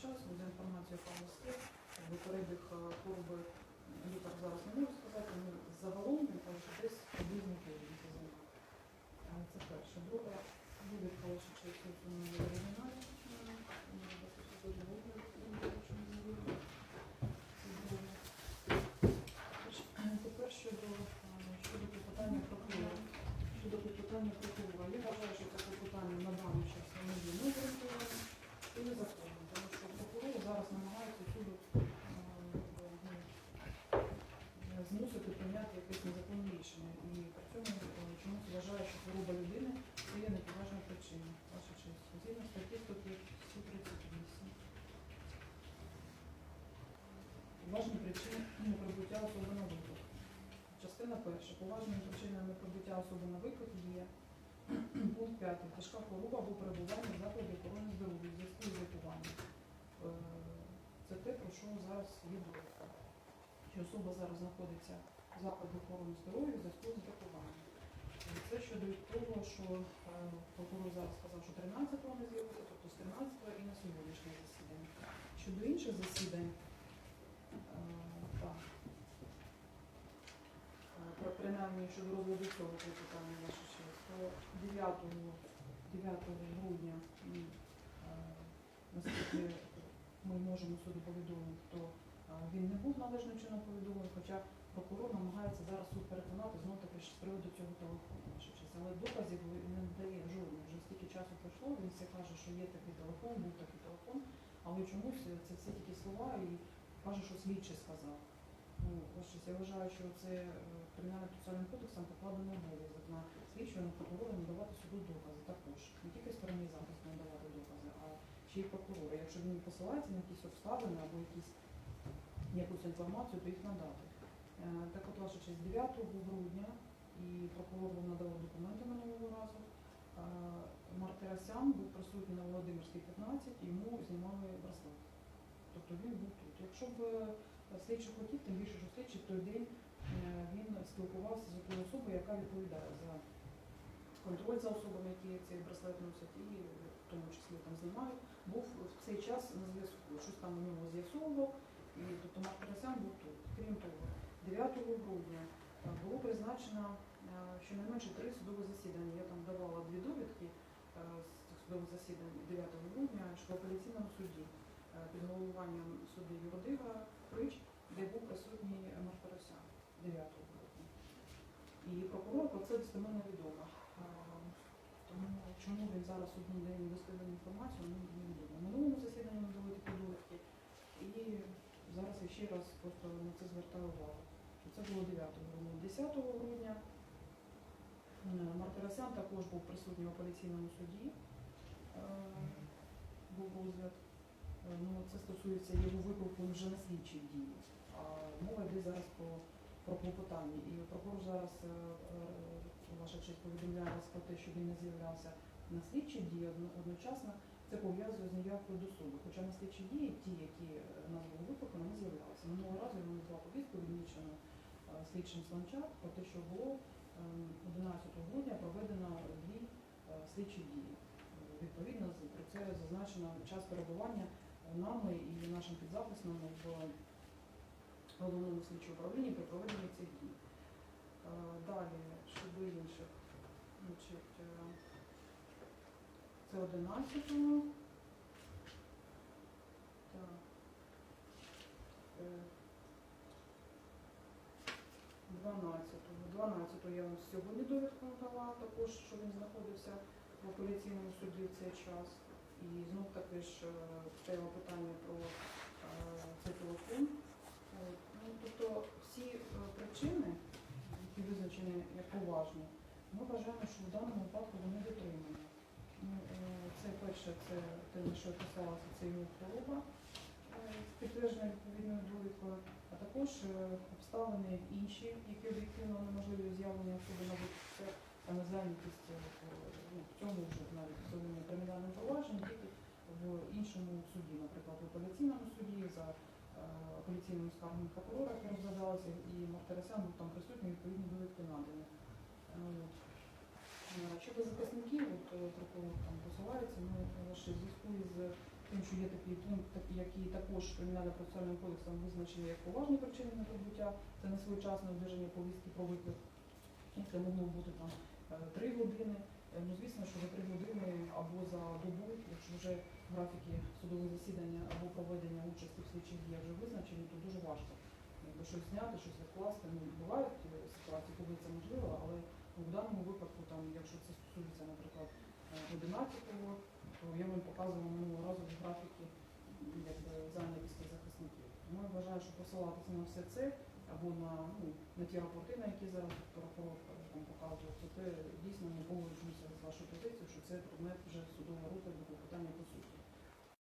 завчасно, за інформацією, яка у нас є, е, хвороби лікар зараз не можу сказати, ну, загалом він каже, що десь приблизно тиждень це займає. Е, Це перше. Друге, довідка ваша честь, у мене є оригіналі. Е, ну, досить сьогодні вигляд, ну, якщо не знаю. Це друге. Е, Тепер щодо, е, щодо питання прокурора. Щодо питання прокурора. Я вважаю, що це питання на даний час не є необґрунтованим і незаконним, тому що прокурор зараз намагається суду е, ну, е, змусити прийняти якесь незаконне рішення. І при цьому е, чомусь вважає, що хвороба людини це є неповажна причина. Ваша честь. Згідно статті 138. Поважні причини неприбуття особи на виклик. Перша. Поважними причинами неприбуття особи на виклик є пункт 5. Тяжка хвороба або перебування в закладі охорони здоров'я в зв'язку з лікуванням. Е, Це те, про що зараз є довідка. Особа зараз знаходиться в закладі охорони здоров'я в зв'язку з лікуванням. Е, Це щодо того, що е, прокурор зараз сказав, що 13-го не з'явиться, тобто з 13-го і на сьогоднішнє засідання. Щодо інших засідань, Про принаймні щодо розгляду цього питання ваша честь, то 9, 9 грудня, е, наскільки ми можемо суду повідомити, то е, він не був належним чином повідомлений, хоча прокурор намагається зараз суд переконати знову таки з приводу цього телефону. Але доказів не дає жодних. Вже стільки часу пройшло, він все каже, що є такий телефон, був такий телефон, але чомусь це все тільки слова і каже, що слідчий сказав. Ну, я вважаю, що це е, кримінальним процесуальним кодексом покладено обов'язок на слідчого на прокурора надавати суду докази також. Не тільки стороні захисту надавати докази, а ще й прокурора. Якщо він посилається на якісь обставини або якісь якусь інформацію, то їх надати. Е, Так от, ваша честь, 9 грудня і прокурор вам надав документи минулого разу. Е, Мартиросян був присутній на Володимирській 15, і йому знімали браслет. Тобто він був тут. Якщо б слідчий хотів, тим більше, що слідчий в той день е, він спілкувався з тою особою, яка відповідає за контроль за особами, які цей браслет носять, і в тому числі там знімають, був в цей час на зв'язку. Щось там у нього з'ясовував, і тобто Мартиросян був тут. Крім того, 9 грудня е, було призначено е, щонайменше три судові засідання. Я там давала дві довідки з цих судових засідань 9 грудня, що в апеляційному суді під головуванням судді Юродива Прич, де був присутній Мартиросян 9 грудня. І прокурор про це достеменно відомо. Е, Тому чому він зараз одну день достеменно інформацію, ну, невідомо. На минулому засіданні ми дали такі довідки. І зараз я ще раз просто на це звертаю увагу. Це було 9 грудня. 10 грудня е, Мартиросян також був присутній в апеляційному суді. Е, Був розгляд. Е, Ну, це стосується його виклику вже на слідчій дії. А мова йде зараз про, про клопотання. І прокурор зараз, е, е, ваша честь, повідомляє вас про те, що він не з'являвся на слідчій дії одночасно. Це пов'язує з неявкою до суду. Хоча на слідчі дії, ті, які е, назвали викликом, не з'являлися. Минулого разу він назвав повістку відмічено слідчим Сланчак про те, що було е, 11 грудня проведено дві слідчі дії. Відповідно, про це зазначено час перебування нами і нашим підзаписними в головному слідчому управлінні при проведенні цих дій. Е, Далі, щодо інших, значить, е, це 11-го. Так. Е, 12-го. 12-го я вам сьогодні довідку надала, також, що він знаходився в апеляційному суді в цей час. І знов таки ж е, стояло питання про е, цей телефон. Ну, тобто всі е, причини, які визначені як поважні, ми вважаємо, що в даному випадку вони дотримані. Ну, е, це перше, це те, на що писалося, це його хвороба е, з підтвердженою відповідною довідкою, а також е, обставини інші, які об'єктивно неможливі з'явлення особи на виклик. Зайнятість е, ну, в цьому вже навіть в своєму кримінальному провадженні, тільки в іншому суді, наприклад, в апеляційному суді за е, апеляційними скаргами прокурора, які розглядалися, і Мартиросян був там присутній, відповідні довідки надані. Е. Е, Щодо захисників, от прокурор там посилається, ну, що зв'язку із тим, що є такий пункт, який також кримінальним процесуальним кодексом визначений як поважні причини неприбуття, це несвоєчасне одержання повістки про виклик. Це могло бути там е, три години. Е, Ну, звісно, що за три години або за добу, якщо вже графіки судових засідання або проведення участі в слідчих діях вже визначені, то дуже важко якби щось зняти, щось відкласти. Ну, бувають е, ситуації, коли це можливо, але в даному випадку, там, якщо це стосується, наприклад, е, 11-го, то я вам показувала минулого разу графіки якби, зайнятості захисників. Тому я вважаю, що посилатися на все це або на, ну, на ті рапорти, на які зараз прокурор там показує, то це дійсно не погоджуюся з вашою позицією, що це предмет вже судового розгляду питання по суті.